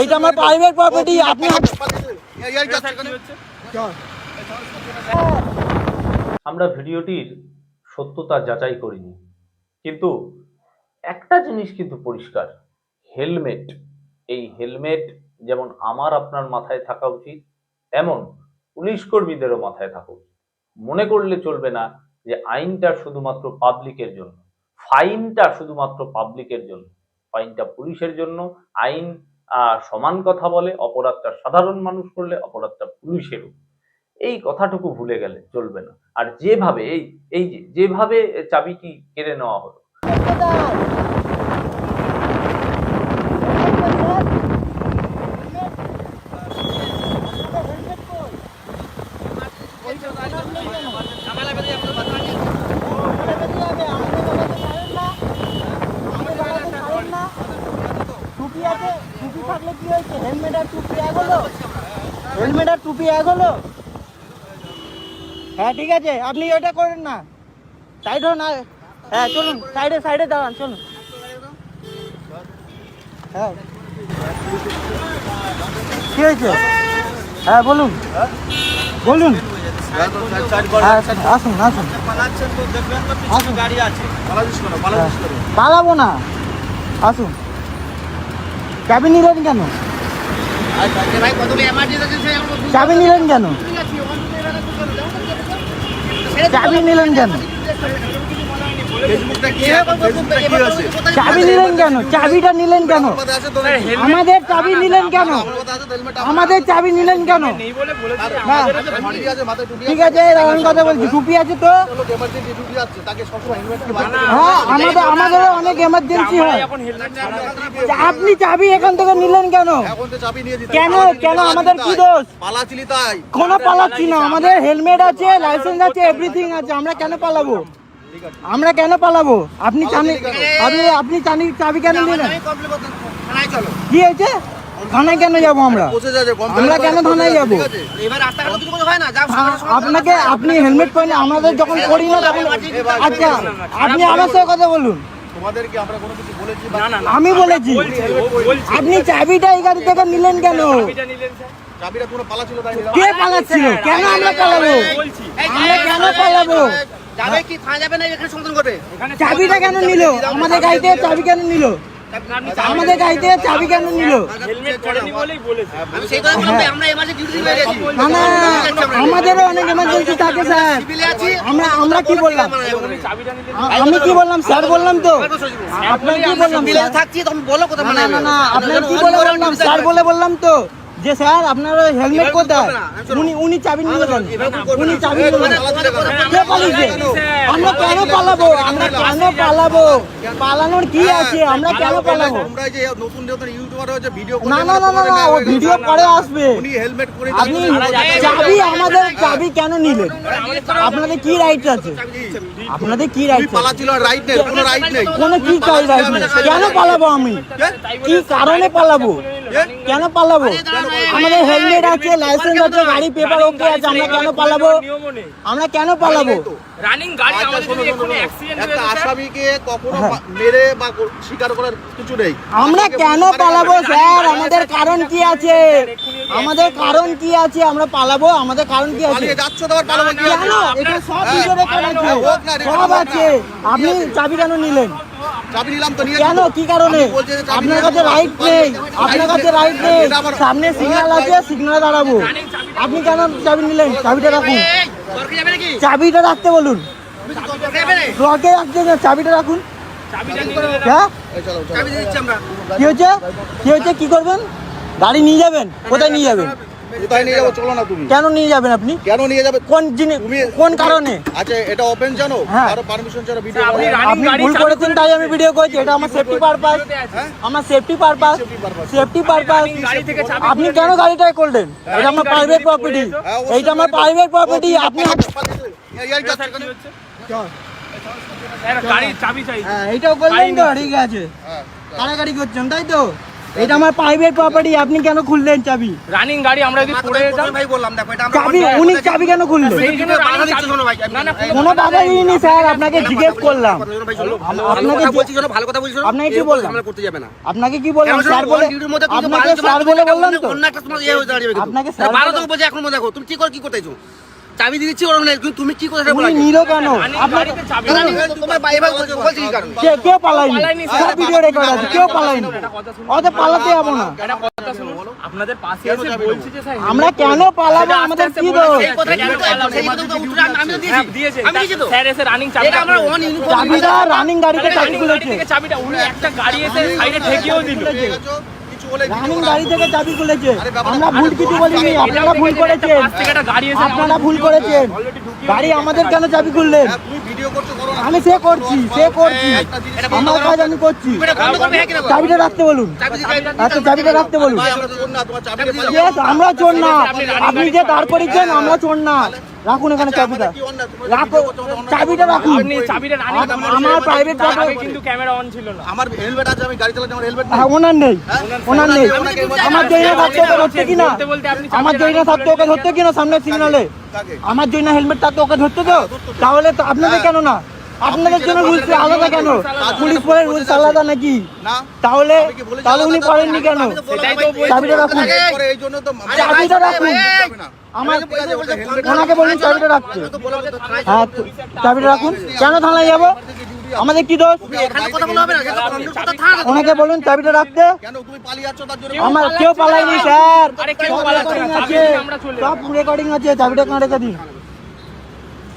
এইটা আমার private property আপনি। আমরা ভিডিওটির সত্যতা যাচাই করিনি কিন্তু একটা জিনিস কিন্তু পরিষ্কার হেলমেট এই হেলমেট যেমন আমার আপনার মাথায় থাকা উচিত, তেমন পুলিশ কর্মীদেরও মাথায় থাকা উচিত মনে করলে চলবে না যে আইনটা শুধুমাত্র পাবলিকের জন্য ফাইনটা শুধুমাত্র পাবলিকের জন্য ফাইনটা পুলিশের জন্য, আইন সমান কথা বলে, অপরাধটা সাধারণ মানুষ করলে অপরাধটা পুলিশেরও এই কথাটুকু ভুলে গেলে চলবে না। আর যেভাবে, এই এই যেভাবে চাবিটি কেড়ে নেওয়া হলো টুপি আছে টুপি থাকলে কি হয়েছে হেলমেট আর টুপি এক হলো হেলমেট আর টুপি এক হলো হ্যাঁ ঠিক আছে, আপনি ওটা করেন না। সাইড হন হ্যাঁ চলুন সাইডে সাইডে দাঁড়ান, চলুন। হ্যাঁ। কি হয়েছে? হ্যাঁ বলুন। বলুন। হ্যাঁ আসুন আসুন। কেন? পালাবো না। আসুন। চাবি নিলেন কেন? চাবি নিলেন কেন? চাবি নিলেন কেন ফেসবুকটা কি? ফেসবুকটা কি হয়েছে? চাবি নিলেন কেন? চাবিটা নিলেন কেন? আমাদের চাবি নিলেন কেন? আমাদের চাবি নিলেন কেন? ঠিক আছে। আমি কথা বলছি টুপি আছে তো? হ্যাঁ আমাদের আমাদেরও অনেক এমার্জেন্সি হয়। আপনি চাবি এখান থেকে নিলেন কেন? এখন তো চাবি নিয়ে দিতে কেন? কেন? আমাদের কি দোষ? পালাচ্ছিলি তাই। কোনো পালাচ্ছি না আমাদের হেলমেট আছে লাইসেন্স আছে এভরিথিং আছে আমরা কেন পালাবো? আমরা কেন পালাবো? আপনি চানি আপনি আপনি চানি চাবি কেন নিলেন কি হয়েছে? থানায় কেন যাব আমরা? আমরা কেন থানায় যাব? আপনাকে আপনি হেলমেট পরেন আমাদের যখন করি না তখন আচ্ছা আপনি আমার সাথে কথা বলুন। তোমাদেরকে আমরা কোনো কিছু বলেছি বা- আমি বলেছি। আপনি চাবিটা এই গাড়ি থেকে নিলেন কেন? চাবিটা কোনো পালাচ্ছিল তাই নিলাম। কে পালাচ্ছিল কেন আমরা পালাবো? আমরা কেন পালাবো? যাবে কি থানা যাবে না এখানে সংশোধন করবে? চাবিটা কেন নিল? আমাদের গাড়ি থেকে চাবি কেন নিল? আমাদের গাড়ি থেকে চাবি কেন নিল? আমাদেরও অনেক এমার্জেন্সি থাকে স্যার। আমরা আমরা কি বললাম? আমি কি বললাম স্যার বললাম তো। আপনার কি বললাম? থাকছি তখন বলো কথা না মানে না না আপনার কি বলে বললাম? স্যার বলে বললাম তো। যে স্যার আপনার হেলমেট কোথায় উনি উনি চাবি নিয়ে যান উনি চাবি নিয়ে যান কে পালিয়েছে আমরা কেন পালাবো আমরা কেন পালাবো পালানোর কি আছে আমরা কেন পালাবো নতুন নতুন ইউটিউবার হয়েছে ভিডিও না না না না ও ভিডিও পরে আসবে উনি হেলমেট পরে আপনি চাবি আমাদের চাবি কেন নিলেন আপনাদের কি রাইট আছে আপনাদের কি রাইট পালাচ্ছিল রাইট নেই কোনো রাইট নেই কোনো কি রাইট নেই কেন পালাবো আমি কি কারণে পালাবো কেন পালাবো? আমাদের হেলমেট আছে লাইসেন্স আছে গাড়ি পেপার ওকে আছে আমরা কেন পালাবো? আমরা কেন পালাবো? রানিং গাড়ি আচ্ছা, একটা স্যার, আসামিকে কখনো মেরে বা করার কিছু নেই। আমরা কেন পালাবো স্যার? আমাদের কারণ কি আছে? আমাদের কারণ কি আছে? আমরা পালাবো আমাদের কারণ কি আছে? যাচ্ছ তো পালাবো কেন? এটা সব হ্যাঁ, ভিডিও রেকর্ড আছে। সব আছে। আপনি চাবি কেন নিলেন? চাবি নিলাম তো নিয়ে কেন? কি কারণে? আপনার কাছে। রাইট নেই আপনার কাছে রাইট নেই। সামনে সিগন্যাল আছে সিগন্যালে দাঁড়াবো। আপনি কেন চাবি নিলেন? চাবিটা রাখুন। চাবিটা রাখতে বলুন। যাবে রাখতে চাবিটা রাখুন। হ্যাঁ? কি হচ্ছে কি হচ্ছে কি করবেন? গাড়ি নিয়ে যাবেন? কোথায় নিয়ে যাবেন? কোথায় নিয়ে যাব? চলো না তুমি। কেন নিয়ে যাবেন আপনি? কেন নিয়ে যাবে? কোন জিনিস কোন কারণে? আচ্ছা এটা ওপেন জানো? হ্যাঁ। পারমিশন ছাড়া ভিডিও আপনি করা running আপনি গাড়ি ভুল করেছেন তাই আমি ভিডিও করেছি। এটা আমার সেফটি পারপাস আমার সেফটি পারপাস সেফটি পারপাস গাড়ি থেকে চাবি আপনি কেন গাড়িটা করলেন এটা আমার প্রাইভেট প্রপার্টি হ্যাঁ, এইটা আমার প্রাইভেট প্রপার্টি আপনি হ্যাঁ এইটাও করলেন তো ঠিক আছে। হ্যাঁ, কারাগারি করছেন তাই তো? এটা আমার প্রাইভেট প্রপার্টি আপনি কেন খুললেন চাবি? রানিং গাড়ি আমরা যদি পড়ে যেতাম। ভাই বললাম দেখো এটা আমরা চাবি উনি চাবি কেন খুললেন? কোনো বাধা দিইনি স্যার আপনাকে জিজ্ঞেস করলাম। আপনাকে ভালো কথা যে- বলছি শোনো, ভালো কথা বলছি। আপনাকে কি বললাম? ঝামেলা করতে যাবে না। আপনাকে কি বললাম? স্যার বলে আপনাকে স্যার বলে বললাম তো। অন্য একটা তোমার ইয়ে হয়ে দাঁড়িয়ে। আপনাকে স্যার বারো বলে- তো বলছে এখন মনে দেখো তুমি কি করে কি করতেছো চাবি দিয়ে দিচ্ছি ওরকম তুমি কি করে বলো আগে। কেন? তোমার ভাই ভাই বলছি কি কারণ? কে পালায়নি। পালায়নি, সব ভিডিও রেকর্ড আছে। কেউ পালায়নি। অত পালাতে যাব না। একটা কথা শুনুন। আপনাদের পাশে এসে বলছি যে স্যার আমরা কেন পালাবো? আমাদের কি দোষ? সেই এই কথা কেন পালাবো? সেই কথা তো উত্তর আমি- তো দিয়েছি। দিয়েছে। আমি দিয়েছি তো। স্যার এসে রানিং চাবি এটা আমরা on uniform চাবিটা রানিং গাড়িতে চাবি খুলেছে চাবিটা উনি একটা গাড়ি এসে সাইডে ঠেকিয়েও দিল। রানিং গাড়ি থেকে চাবি খুলেছে। আমরা ভুল কিছু বলিনি আপনারা ভুল করেছেন। গাড়ি আপনারা আমাদের ভুল করেছেন। গাড়ি আমাদের কেন চাবি খুললেন? হ্যাঁ। আমি সে করছি সে করছি। আমার কাজ আমি করছি। হ্যাঁ? চাবিটা রাখতে বলুন। আচ্ছা চাবিটা রাখতে বলুন। আমরা চোর না, আপনি যে করিয়েছেন আমরা চোর না। রাখুন এখানে আচ্ছা, চাবিটা। কি রাখো চাবিটা রাখুন। আপনি চাবিটা আমার- আগে property- কিন্তু ক্যামেরা অন ছিল না। আমার হেলমেট আছে আমি গাড়ি চালাতে আমার হেলমেট হ্যাঁ, ওনার নেই। ওনার নেই আমার জয়না থাকতে ওকে ধরতে কিনা? বলতে বলতে আমার জয়না থাকতে ওকে ধরতে কিনা সামনে সিগনালে আমার জন্য হেলমেট থাকতে ওকে ধরতে তো তাহলে তো আপনাদের কেন না আপনাদের জন্য রুলস আলাদা কেন? পুলিশ পরে রুলস আলাদা নাকি? না। তাহলে তাহলে উনি? করেননি কেন। চাবিটা রাখুন। চাবিটা রাখুন। আমার বলুন চাবিটা রাখতে। হ্যাঁ চাবিটা রাখুন। কেন থানায় যাব? আমাদের কি দোষ? এখানে কথা বলা হবে না সেটা অন্য কথা থাক। ওনাকে বলুন চাবিটা রাখতে। আমার কেউ পালায়নি স্যার। সব রেকর্ডিং আছে চাবিটা কেন রেখে দিন টাইম আমাদের ব্লগ হচ্ছে ঠিক আছে আমাদের টাইম আছে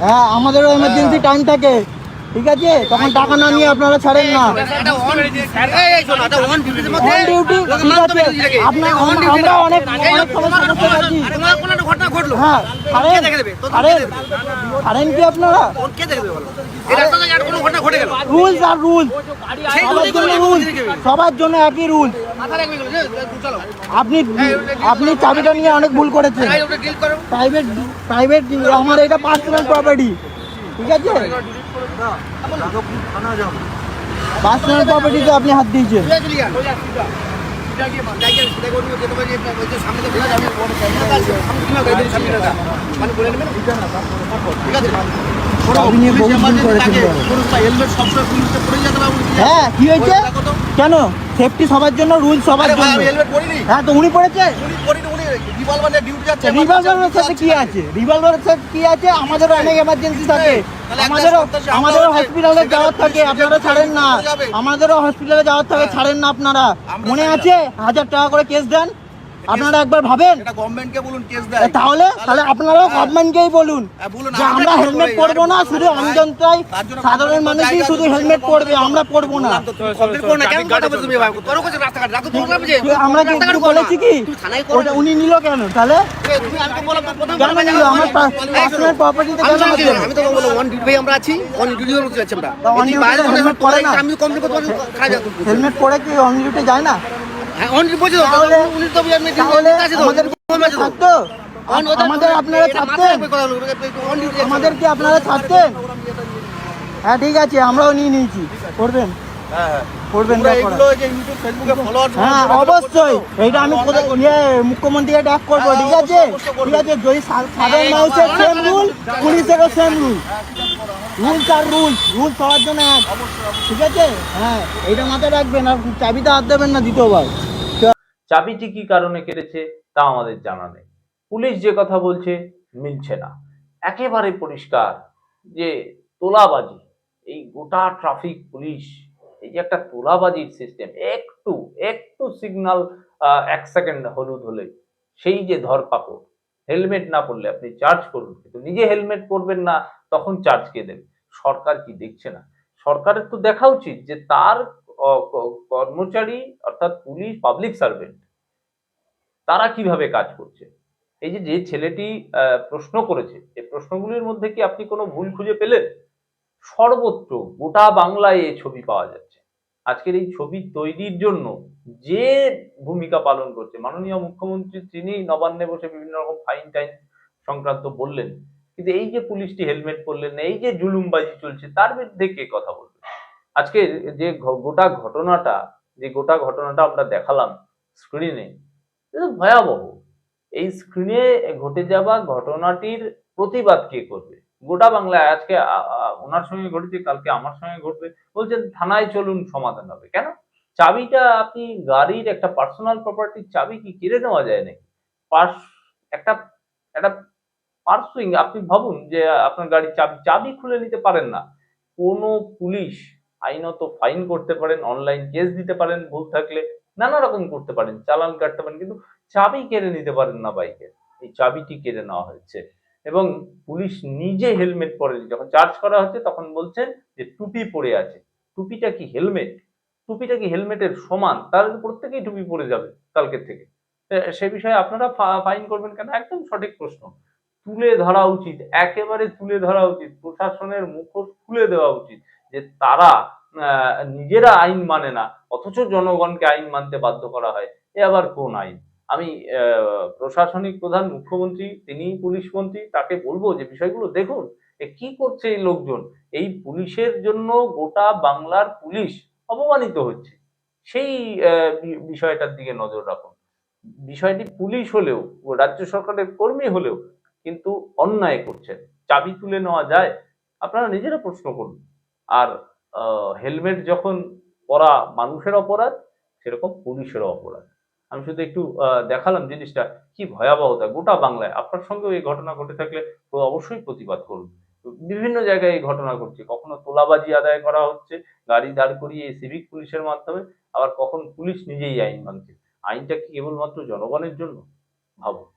হ্যাঁ আমাদেরও এমার্জেন্সি টাইম থাকে ঠিক আছে? তখন টাকা না নিয়ে আপনারা ছাড়েন না। আমরা অনেক হ্যাঁ ছাড়েন। কি আপনারা? ওর কে দেখবে বলো? এটা তো আর কোনো ঘটনা ঘটে গেল? রুলস আর রুলস। সবার জন্য একই রুলস আপনি আপনি চাবিটা নিয়ে অনেক ভুল করেছেন প্রাইভেট প্রাইভেট আমার এটা পার্সোনাল প্রপার্টি ঠিক আছে পার্সোনাল প্রপার্টিতে আপনি হাত দিয়েছেন হ্যাঁ কি হয়েছে? কেন? সেফটি সবার জন্য রুল সবার জন্য। হ্যাঁ তো উনি পড়েছে উনি পরিনি উনি ডিউটি যাচ্ছে রিভলভারের সাথে কি আছে? রিভলভারের সাথে কি আছে? আমাদেরও অনেক এমার্জেন্সি থাকে। আমাদেরও আমাদেরও হসপিটালে যাওয়ার থাকে আপনারা ছাড়েন না। আমাদেরও হসপিটালে যাওয়ার থাকে ছাড়েন না আপনারা। মনে আছে? হাজার টাকা করে কেস দেন আপনারা একবার ভাবেন? এটা গভর্নমেন্টকে বলুন কেস দেয়। তাহলে তাহলে আপনারাও গভর্নমেন্টকেই বলুন হ্যাঁ, যে আমরা হেলমেট পরবো না শুধু আমজনতাই সাধারণ মানুষই শুধু হেলমেট পরবে আমরা পরবো না। আমরা কি রাস্তাঘাট একটু করো না। বলেছি কি? ওটা উনি নিল কেন? তাহলে? হেলমেট পরে কি অন ডিউটি যায় না? হ্যাঁ আমাদের আপনারা থাকতেন? কি আপনারা থাকতেন? হ্যাঁ ঠিক আছে আমরাও নিয়ে নিয়েছি। করবেন? করবেন তোমরা back করা। এগুলো যে ইউটিউব ফেসবুকে ফলোয়ার হ্যাঁ অবশ্যই। এইটা আমি ইয়ে মুখ্যমন্ত্রীকে ডাক করব ঠিক আছে? ঠিক আছে যদি সাধারণ মানুষের সেম রুল পুলিশেরও সেম রুল রুলস আর রুলস রুল সবার জন্য এক। ঠিক আছে? হ্যাঁ এইটা মাথায় রাখবেন আর চাবিটা হাত দেবেন না দ্বিতীয়বার। চাবিটি কি কারণে কেটেছে তা আমাদের জানা নেই। পুলিশ যে কথা বলছে মিলছে না। একেবারে পরিষ্কার যে তোলাবাজি, এই গোটা ট্রাফিক পুলিশ, এই যে একটা তোলাবাজির সিস্টেম একটু একটু সিগন্যাল এক সেকেন্ড হলুদ হলে সেই যে ধরপাকড় হেলমেট না পরলে আপনি চার্জ করুন, কিন্তু নিজে হেলমেট পরবেন না, তখন চার্জ কে দেবে সরকার কি দেখছে না? সরকারের তো দেখা উচিত যে তার কর্মচারী অর্থাৎ পুলিশ পাবলিক সার্ভেন্ট তারা কীভাবে কাজ করছে? এই যে যে ছেলেটি প্রশ্ন করেছে, এই প্রশ্নগুলির মধ্যে কি আপনি কোনো ভুল খুঁজে পেলেন? সর্বত্র গোটা বাংলায় এই ছবি পাওয়া যাচ্ছে। আজকের এই ছবি তৈরির জন্য যে ভূমিকা পালন করছে, মাননীয় মুখ্যমন্ত্রী তিনি নবান্নে বসে বিভিন্ন রকম ফাইন টাইন সংক্রান্ত বললেন, কিন্তু এই যে পুলিশটি হেলমেট পরলেন, এই যে জুলুমবাজি চলছে, তার বিরুদ্ধে কে কথা বলবে? আজকে যে গোটা ঘটনাটা, যে গোটা ঘটনাটা আমরা দেখালাম স্ক্রিনে ভয়াবহ। এই স্ক্রিনে ঘটে যাওয়া ঘটনাটির প্রতিবাদ কে করবে? গোটা বাংলায় আজকে ওনার সঙ্গে ঘটেছে, কালকে আমার সঙ্গে ঘটবে। বলছেন, থানায় চলুন, সমাধান হবে। কেন? চাবিটা আপনি গাড়ির একটা পার্সোনাল প্রপার্টির চাবি কি কেড়ে নেওয়া যায় নাকি? পার্স একটা একটা পার্সুইং আপনি ভাবুন যে আপনার গাড়ির চাবি চাবি খুলে নিতে পারেন না। কোনো পুলিশ আইনত ফাইন করতে পারেন অনলাইন কেস দিতে পারেন, ভুল থাকলে নানা রকম করতে পারেন, চালান কাটতে পারেন, কিন্তু চাবি কেড়ে নিতে পারেন না বাইকের এই চাবিটি কেড়ে নেওয়া হয়েছে। এবং পুলিশ নিজে হেলমেট পরেনি। যখন চার্জ করা হচ্ছে, তখন বলছেন যে টুপি পরে আছে। টুপিটা কি হেলমেট? টুপিটা কি হেলমেটের সমান? তার প্রত্যেকেই টুপি পরে যাবে কালকের থেকে। সে বিষয়ে আপনারা ফাইন করবেন কেন? একদম সঠিক প্রশ্ন। তুলে ধরা উচিত, একেবারে তুলে ধরা উচিত। প্রশাসনের মুখোশ খুলে দেওয়া উচিত। যে তারা নিজেরা আইন মানে না, অথচ জনগণকে আইন মানতে বাধ্য করা হয়। এ আবার কোন আইন? আমি প্রশাসনিক প্রধান, মুখ্যমন্ত্রী, তিনি পুলিশ মন্ত্রী, তাকে বলব যে বিষয়গুলো দেখুন কি করছে এই লোকজন? এই পুলিশের জন্য গোটা বাংলার পুলিশ অপমানিত হচ্ছে। সেই বিষয়টার দিকে নজর রাখুন। বিষয়টি পুলিশ হলেও, রাজ্য সরকারের কর্মী হলেও কিন্তু অন্যায় করছেন। চাবি তুলে নেওয়া যায়? আপনারা নিজেরা প্রশ্ন করুন। আর হেলমেট যখন পরা মানুষের অপরাধ, সেরকম পুলিশেরও অপরাধ। আমি শুধু একটু দেখালাম জিনিসটা, কি ভয়াবহতা, গোটা বাংলায়। আপনার সঙ্গেও এই ঘটনা ঘটে থাকলে তো অবশ্যই প্রতিবাদ করুন। বিভিন্ন জায়গায় এই ঘটনা ঘটছে। কখনো তোলাবাজি আদায় করা হচ্ছে, গাড়ি দাঁড় করিয়ে সিভিক পুলিশের মাধ্যমে, আবার কখন পুলিশ নিজেই আইন মানছে। আইনটা কি কেবলমাত্র জনগণের জন্য? ভাবুন।